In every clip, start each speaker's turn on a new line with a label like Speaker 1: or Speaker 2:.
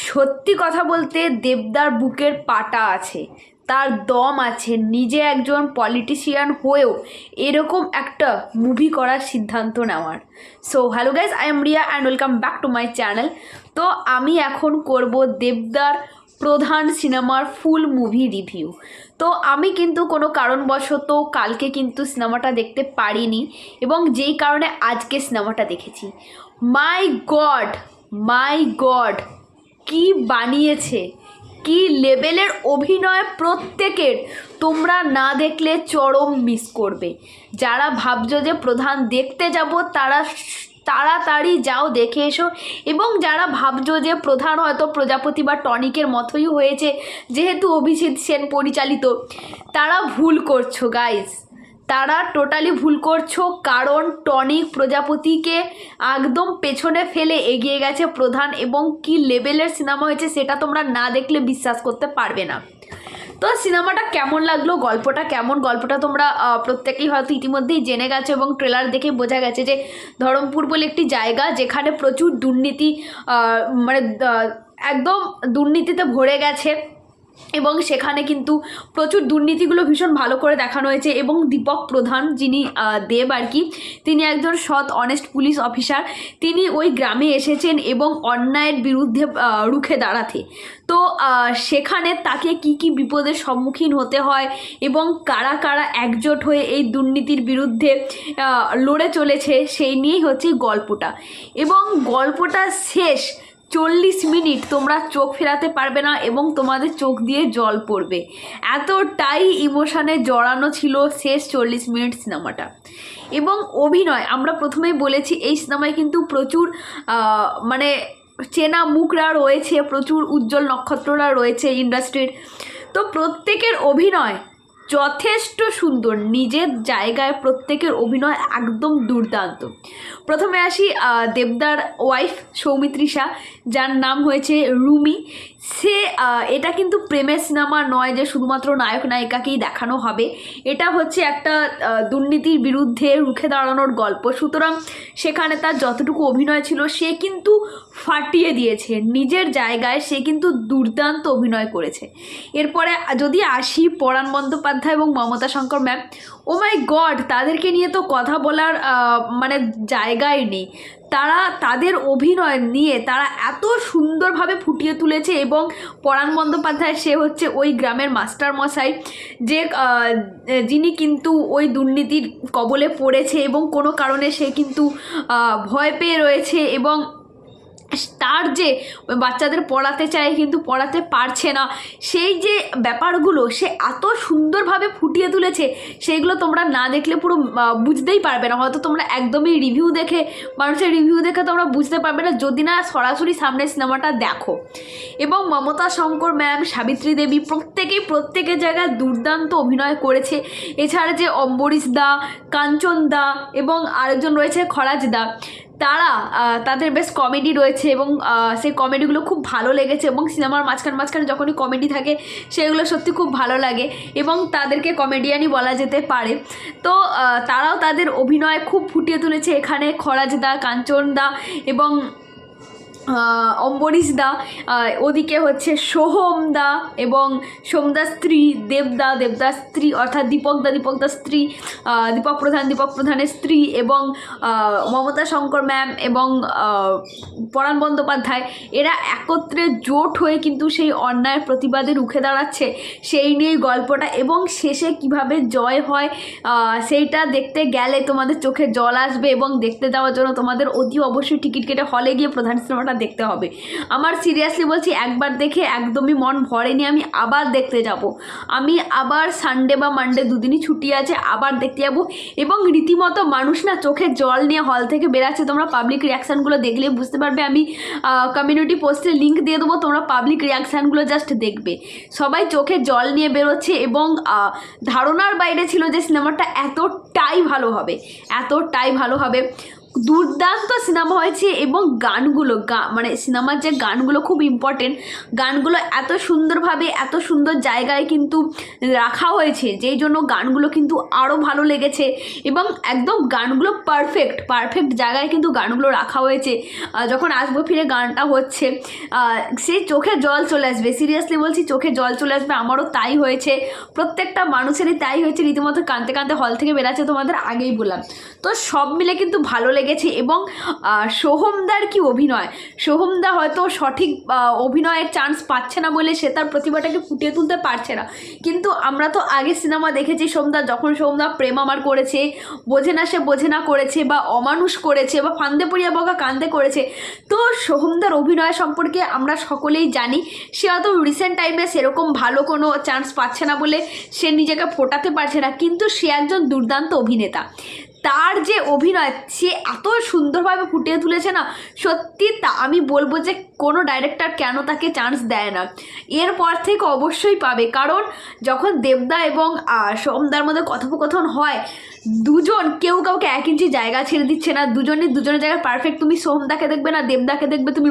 Speaker 1: সত্যি কথা বলতে দেবদার বুকের পাটা আছে। তার দম আছে। নিজে একজন পলিটিশিয়ান হয়েও এরকম একটা মুভি করার সিদ্ধান্ত নেওয়ার। So hello guys I am Riya and welcome back to my channel তো আমি এখন করব দেবদার প্রধান সিনেমার ফুল মুভি রিভিউ তো আমি কিন্তু কোনো কারণবশত কালকে কিন্তু সিনেমাটা দেখতে পারিনি এবং যেই কারণে আজকে সিনেমাটা দেখেছি। মাই গড মাই গড কি বানিয়েছে? কি লেভেলের অভিনয় প্রত্যেকের? তোমরা না দেখলে চরম মিস করবে। যারা ভাবছ যে প্রধান দেখতে যাব, তারা তাড়াতাড়ি যাও, দেখে এসো। এবং যারা ভাবছ যে প্রধান হয়তো প্রজাপতি বা টনিকের মতোই হয়েছে, যেহেতু অভিজিৎ সেন পরিচালিত, তারা ভুল করছ গাইজ তারা টোটালি ভুল করছ, কারণ টনিক প্রজাপতিকে একদম পেছনে ফেলে এগিয়ে গেছে প্রধান এবং কি লেভেলের সিনেমা হয়েছে সেটা তোমরা না দেখলে বিশ্বাস করতে পারবে না। তো সিনেমাটা কেমন লাগল, গল্পটা কেমন, গল্পটা তোমরা প্রত্যেকেই হয়তো ইতিমধ্যেই জেনে গেছো এবং ট্রেলার দেখে বোঝা গেছে যে ধরমপুর বলে একটি জায়গা যেখানে প্রচুর দুর্নীতি মানে একদম দুর্নীতিতে ভরে গেছে। এবং সেখানে কিন্তু প্রচুর দুর্নীতিগুলো ভীষণ ভালো করে দেখানো হয়েছে এবং দীপক প্রধান যিনি দেব আর কি, তিনি একজন সৎ অনেস্ট পুলিশ অফিসার তিনি ওই গ্রামে এসেছেন এবং অন্যায়ের বিরুদ্ধে রুখে দাঁড়াতে। তো সেখানে তাকে কি কি বিপদের সম্মুখীন হতে হয় এবং কারা কারা একজোট হয়ে এই দুর্নীতির বিরুদ্ধে লড়ে চলেছে, সেই নিয়েই হচ্ছে গল্পটা। এবং গল্পটা শেষ চল্লিশ মিনিট তোমরা চোখ ফেরাতে পারবে না এবং তোমাদের চোখ দিয়ে জল পড়বে। এতটাই ইমোশানে জড়ানো ছিল শেষ চল্লিশ মিনিট সিনেমাটা। এবং অভিনয়, আমরা প্রথমেই বলেছি, এই সিনেমায় কিন্তু প্রচুর মানে চেনা মুখরা রয়েছে, প্রচুর উজ্জ্বল নক্ষত্ররা রয়েছে ইন্ডাস্ট্রির তো প্রত্যেকের অভিনয় যথেষ্ট সুন্দর। নিজের জায়গায় প্রত্যেকের অভিনয় একদম দুর্দান্ত। প্রথমে আসি দেবদার ওয়াইফ সৌমিত্রিষা, যার নাম হয়েছে রুমি। সে এটা কিন্তু প্রেমের সিনেমা নয় যে শুধুমাত্র নায়ক নায়িকাকেই দেখানো হবে। এটা হচ্ছে একটা দুর্নীতির বিরুদ্ধে রুখে দাঁড়ানোর গল্প। সুতরাং সেখানে তার যতটুকু অভিনয় ছিল, সে কিন্তু ফাটিয়ে দিয়েছে। নিজের জায়গায় সে কিন্তু দুর্দান্ত অভিনয় করেছে। এরপরে যদি আসি, পরাণ বন্দ্যোপাধ্যায় এবং Mamata Shankar ma'am oh my god তাদেরকে নিয়ে তো কথা বলার মানে জায়গাই নেই। তারা তাদের অভিনয় নিয়ে, তারা এত সুন্দরভাবে ফুটিয়ে তুলেছে এবং পরাণ বন্দ্যোপাধ্যায়, সে হচ্ছে ওই গ্রামের মাস্টার মশাই যে যিনি কিন্তু ওই দুর্নীতির কবলে পড়েছে এবং কোনো কারণে সে কিন্তু ভয় পেয়ে রয়েছে এবং তার যে বাচ্চাদের পড়াতে চায় কিন্তু পড়াতে পারছে না, সেই যে ব্যাপারগুলো সে এত সুন্দরভাবে ফুটিয়ে তুলেছে, সেইগুলো তোমরা না দেখলে পুরো বুঝতেই পারবে না। হয়তো তোমরা একদমই রিভিউ দেখে, মানুষের রিভিউ দেখে তোমরা বুঝতে পারবে না, যদি না সরাসরি সামনে সিনেমাটা দেখো। এবং মমতা শঙ্কর ম্যাম সাবিত্রী দেবী প্রত্যেকেই প্রত্যেকের জায়গায় দুর্দান্ত অভিনয় করেছে। এছাড়া যে অম্বরীশ দা, কাঞ্চন দা এবং আরেকজন রয়েছে খরাজ দা। তারা তাদের বেশ কমেডি রয়েছে এবং সেই কমেডিগুলো খুব ভালো লেগেছে এবং সিনেমার মাঝখান মাঝখানে যখনই কমেডি থাকে, সেগুলো সত্যি খুব ভালো লাগে এবং তাদেরকে কমেডিয়ানই বলা যেতে পারে। তো তারাও তাদের অভিনয় খুব ফুটিয়ে তুলেছে এখানে খরাজ দা, কাঞ্চন দা এবং অম্বরীশ দা ওদিকে হচ্ছে সোহম দা এবং সোমদার স্ত্রী, দেবদা, দেবদার স্ত্রী, অর্থাৎ দীপক দা, দীপক দার স্ত্রী দীপক প্রধান, দীপক প্রধানের স্ত্রী এবং মমতা শঙ্কর ম্যাম এবং পরাণ বন্দ্যোপাধ্যায়, এরা একত্রে জোট হয়ে কিন্তু সেই অন্যায়ের প্রতিবাদে রুখে দাঁড়াচ্ছে। সেই নিয়েই গল্পটা এবং শেষে কীভাবে জয় হয় সেইটা দেখতে গেলে তোমাদের চোখে জল আসবে এবং দেখতে যাওয়ার জন্য তোমাদের অতি অবশ্যই টিকিট কেটে হলে গিয়ে প্রধান সিনেমাটা দেখতে হবে। আমার সিরিয়াসলি বলছি, একবার দেখে একদমই মন ভরেনি, আমি আবার দেখতে যাব। আমি আবার সানডে বা মানডে দুদিনই ছুটি আছে, আবার দেখতে যাব। এবং রীতিমতো মানুষ না চোখে জল নিয়ে হল থেকে বেরাচ্ছে। তোমরা পাবলিক রিয়াকশানগুলো দেখলে বুঝতে পারবে, আমি কমিউনিটি পোস্টে লিঙ্ক দিয়ে দেবো, তোমরা পাবলিক রিয়াকশানগুলো জাস্ট দেখবে। সবাই চোখে জল নিয়ে বেরোচ্ছে এবং ধারণার বাইরে ছিল যে সিনেমাটা এতটাই ভালো হবে, এতটাই ভালো হবে। দুর্দান্ত সিনেমা হয়েছে এবং গানগুলো, গা মানে সিনেমার যে গানগুলো খুব ইম্পর্টেন্ট গানগুলো এত সুন্দরভাবে, এত সুন্দর জায়গায় কিন্তু রাখা হয়েছে, যেই জন্য গানগুলো কিন্তু আরও ভালো লেগেছে এবং একদম গানগুলো পারফেক্ট পারফেক্ট জায়গায় কিন্তু গানগুলো রাখা হয়েছে। যখন আসব ফিরে গানটা হচ্ছে সেই চোখে জল চলে আসবে সিরিয়াসলি বলছি চোখে জল চলে আসবে, আমারও তাই হয়েছে, প্রত্যেকটা মানুষেরই তাই হয়েছে, রীতিমতো কাঁদতে কাঁদতে হল থেকে বেরাচ্ছে তোমাদের আগেই বললাম। তো সব মিলে কিন্তু ভালো লেগেছে এবং সোহমদার কি অভিনয়? সোহমদা হয়তো সঠিক অভিনয়ের চান্স পাচ্ছে না বলে সে তার প্রতিভাটাকে ফুটিয়ে তুলতে পারছে না। কিন্তু আমরা তো আগে সিনেমা দেখেছি সোমদা, যখন সোমদা প্রেম আমার করেছে, বোঝে না সে বোঝে না করেছে বা অমানুষ করেছে বা ফান্দে পড়িয়া বকা কান্দে করেছে। তো সোহমদার অভিনয় সম্পর্কে আমরা সকলেই জানি, সে হয়তো রিসেন্ট টাইমে সেরকম ভালো কোনো চান্স পাচ্ছে না বলে সে নিজেকে ফোটাতে পারছে না। কিন্তু সে একজন দুর্দান্ত অভিনেতা। তার যে অভিনয় সে এত সুন্দরভাবে ফুটিয়ে তুলেছে না সত্যি তা আমি বলব যে কোনো ডাইরেক্টর কেন তাকে চান্স দেয় না? এরপর থেকে অবশ্যই পাবে। কারণ যখন দেবদা এবং সোমদার মধ্যে কথোপকথন হয়, দুজন কেউ কাউকে এক ইঞ্চি জায়গা ছেড়ে দিচ্ছে না। দুজনই দুজনের জায়গায় পারফেক্ট তুমি সোহমদাকে দেখবে না, দেবদাকে দেখবে, তুমি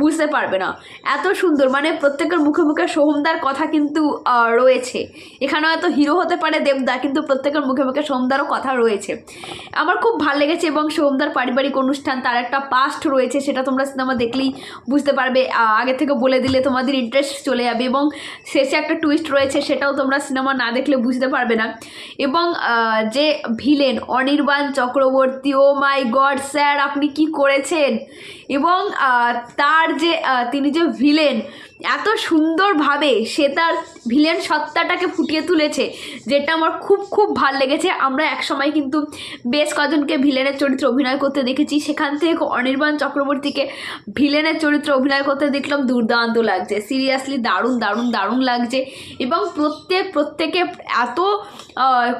Speaker 1: বুঝতে পারবে না। এত সুন্দর। মানে প্রত্যেকের মুখে মুখে সোহমদার কথা কিন্তু রয়েছে। এখানে হয়তো হিরো হতে পারে দেবদা, কিন্তু প্রত্যেকের মুখে মুখে সোমদারও কথা রয়েছে। আমার খুব ভালো লেগেছে এবং সোমদার পারিবারিক অনুষ্ঠান, তার একটা পাস্ট রয়েছে, সেটা তোমরা সিনেমা দেখলেই বুঝতে পারবে আগে থেকে বলে দিলে তোমাদের ইন্টারেস্ট চলে যাবে এবং শেষে একটা টুইস্ট রয়েছে সেটাও তোমরা সিনেমা না দেখলে বুঝতে পারবে না। এবং যে villain Anirban Chakraborty, oh my god sir আপনি কি করেছেন? এবং তার যে তিনি যে ভিলেন এত সুন্দরভাবে সে তার ভিলেন সত্তাটাকে ফুটিয়ে তুলেছে, যেটা আমার খুব খুব ভালো লেগেছে। আমরা একসময় কিন্তু বেশ কজনকে ভিলেনের চরিত্রে অভিনয় করতে দেখেছি। সেখান থেকে অনির্বাণ চক্রবর্তীকে ভিলেনের চরিত্রে অভিনয় করতে দেখলাম দুর্দান্ত লাগছে। সিরিয়াসলি দারুণ দারুণ দারুণ লাগছে। এবং প্রত্যেক, প্রত্যেকে এত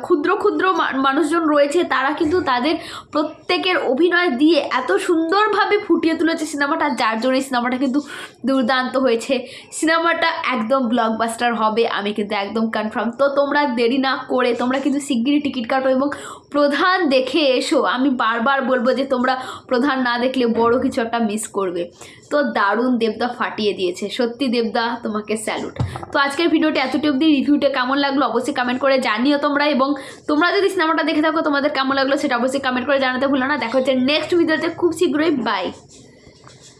Speaker 1: ক্ষুদ্র ক্ষুদ্র মানুষজন রয়েছে, তারা কিন্তু তাদের প্রত্যেকের অভিনয় দিয়ে এত সুন্দরভাবে ফুটিয়ে তুলেছে সিনেমাটা, যার জন্য সিনেমাটা কিন্তু দুর্দান্ত হয়েছে। সিনেমাটা একদম ব্লকবাস্টার হবে, আমি কিন্তু একদম কনফার্ম তো তোমরা দেরি না করে, তোমরা কিন্তু শিগগিরই টিকিট কাটো এবং প্রধান দেখে এসো। আমি বারবার বলব যে তোমরা প্রধান না দেখলে বড় কিছু একটা মিস করবে। তো দারুণ দেবদা ফাটিয়ে দিয়েছে। সত্যি দেবদা, তোমাকে স্যালুট তো আজকের ভিডিওটা এতটুকু অব্দি রিভিউটা কেমন লাগল অবশ্যই কমেন্ট করে জানিও তোমরা এবং তোমরা যদি সিনেমাটা দেখে থাকো তোমাদের কেমন লাগল সেটা অবশ্যই কমেন্ট করে জানাতে ভুলো না। দেখো হচ্ছে নেক্সট ভিডিওতে খুব শীঘ্রই। বাই